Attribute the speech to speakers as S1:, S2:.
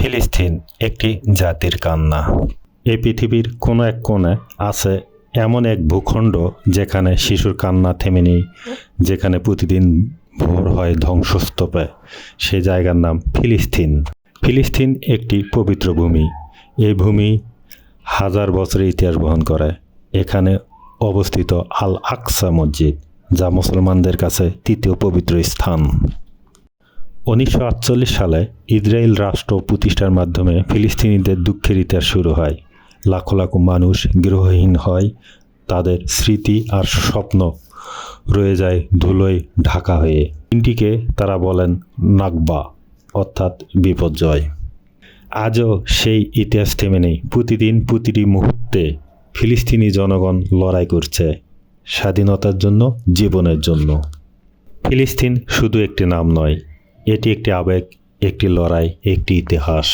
S1: ফিলিস্তিন একটি জাতির কান্না। এই পৃথিবীর কোনো এক কোণে আছে এমন এক ভূখণ্ড যেখানে শিশুর কান্না থেমে নেই, যেখানে প্রতিদিন ভোর হয় ধ্বংসস্তূপে। সে জায়গার নাম ফিলিস্তিন। ফিলিস্তিন একটি পবিত্র ভূমি। এই ভূমি হাজার বছরের ইতিহাস বহন করে। এখানে অবস্থিত আল আকসা মসজিদ, যা মুসলমানদের কাছে তৃতীয় পবিত্র স্থান। উনিশশো আটচল্লিশ সালে ইসরায়েল রাষ্ট্র প্রতিষ্ঠার মাধ্যমে ফিলিস্তিনিদের দুঃখের ইতিহাস শুরু হয়। লাখো লাখো মানুষ গৃহহীন হয়, তাদের স্মৃতি আর স্বপ্ন রয়ে যায় ধুলোয় ঢাকা হয়ে। দিনটিকে তারা বলেন নাকবা, অর্থাৎ বিপর্যয়। আজও সেই ইতিহাস থেমে নেই। প্রতিদিন প্রতিটি মুহূর্তে ফিলিস্তিনি জনগণ লড়াই করছে স্বাধীনতার জন্য, জীবনের জন্য। ফিলিস্তিন শুধু একটি নাম নয় এটি একটি আবেগ একটি লড়াই একটি ইতিহাস।